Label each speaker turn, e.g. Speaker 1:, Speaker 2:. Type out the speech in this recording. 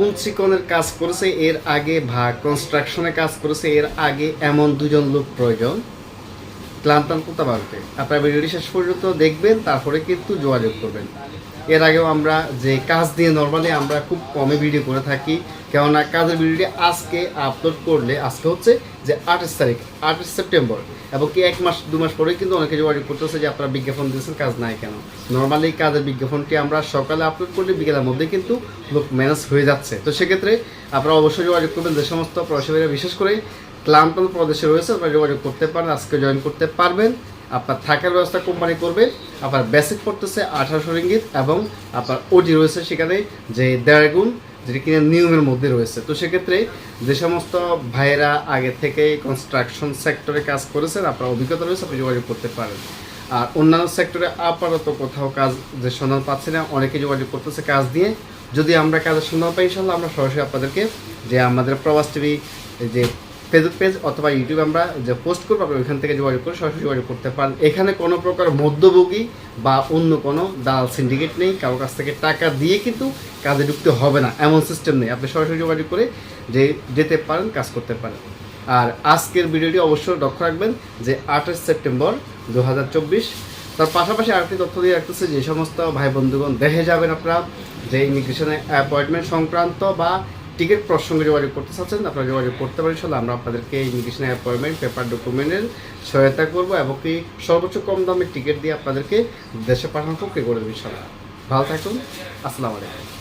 Speaker 1: পুঞ্চিকনের কাজ করেছে, এর আগে বা কনস্ট্রাকশনের কাজ করেছে, এর আগে এমন দুজন লোক প্রয়োজন। ক্লান্তান কোথা বাড়বে আপনার ভিডিওটি শেষ পর্যন্ত দেখবেন, তারপরে কিন্তু যোগাযোগ করবেন। এর আগেও আমরা যে কাজ দিয়ে নর্মালি আমরা খুব কমে ভিডিও করে থাকি, কেননা কাজের ভিডিওটি আজকে আপলোড করলে, আজকে হচ্ছে যে আঠাশ তারিখ, আঠাশ সেপ্টেম্বর এবং কি এক মাস, দু মাস পরেই কিন্তু অনেকে যোগাযোগ করতেছে যে আপনারা বিজ্ঞাপন দিয়েছেন, কাজ নাই কেন? নর্মালি কাজের বিজ্ঞাপনটি আমরা সকালে আপলোড করলে বিকেলের মধ্যে কিন্তু লোক ম্যানেজ হয়ে যাচ্ছে। তো সেক্ষেত্রে আপনারা অবশ্যই যোগাযোগ করবেন যে সমস্ত প্রবাসীরা বিশেষ করে ক্লান্তন প্রদেশে রয়েছে, আপনারা যোগাযোগ করতে পারেন, আজকে জয়েন করতে পারবেন। আপনার থাকার ব্যবস্থা কোম্পানি করবে, আপনার বেসিক পড়তেছে আঠারোশো রিঙ্গিত এবং আপনার ওটি রয়েছে সেখানে যে দেড় গুণ, যেটি কিনা নিয়মের মধ্যে রয়েছে। তো সেক্ষেত্রে যে সমস্ত ভাইয়েরা আগে থেকে কনস্ট্রাকশন সেক্টরে কাজ করেছেন, আপনার অভিজ্ঞতা রয়েছে, আপনি যোগাযোগ করতে পারেন। আর অন্যান্য সেক্টরে আপাতত কোথাও কাজ যে সন্ধান পাচ্ছি না, অনেকে যোগাযোগ করতেছে কাজ দিয়ে। যদি আমরা কাজের সন্ধান পাই ইনশাল্লাহ আমরা সরাসরি আপনাদেরকে যে আমাদের প্রবাস টিভি যে ফেসবুক পেজ অথবা ইউটিউবে আমরা যে পোস্ট করব, আপনি ওইখান থেকে যোগাযোগ করে সরাসরি যোগাযোগ করতে পারেন। এখানে কোনো প্রকার মধ্যভোগী বা অন্য কোনো দালাল সিন্ডিকেট নেই কারোর কাছ থেকে টাকা দিয়ে কিন্তু কাজে ঢুকতে হবে না, এমন সিস্টেম নেই। আপনি সরাসরি যোগাযোগ করে যে, যেতে পারেন, কাজ করতে পারেন। আর আজকের ভিডিওটি অবশ্যই লক্ষ্য রাখবেন যে, আঠাশ সেপ্টেম্বর দু হাজার চব্বিশ। তার পাশাপাশি আরেকটি তথ্য দিয়ে রাখতেছে যে, সমস্ত ভাই বন্ধুগণ দেখে যাবেন আপনারা যে ইমিগ্রেশনে অ্যাপয়েন্টমেন্ট সংক্রান্ত বা টিকিট প্রসঙ্গে যোগাযোগ করতে চাচ্ছেন, আপনারা যোগাযোগ করতে পারেন ইনশাল্লাহ আমরা আপনাদেরকে ইমিগ্রেশন অ্যাপয়েন্টমেন্ট পেপার ডকুমেন্টের সহায়তা করব এবং কি সর্বোচ্চ কম দামে টিকিট দিয়ে আপনাদেরকে দেশে পাঠানোর পক্ষে করে দেবো ইনশাল্লাহ ভালো থাকুন, আসসালামু আলাইকুম।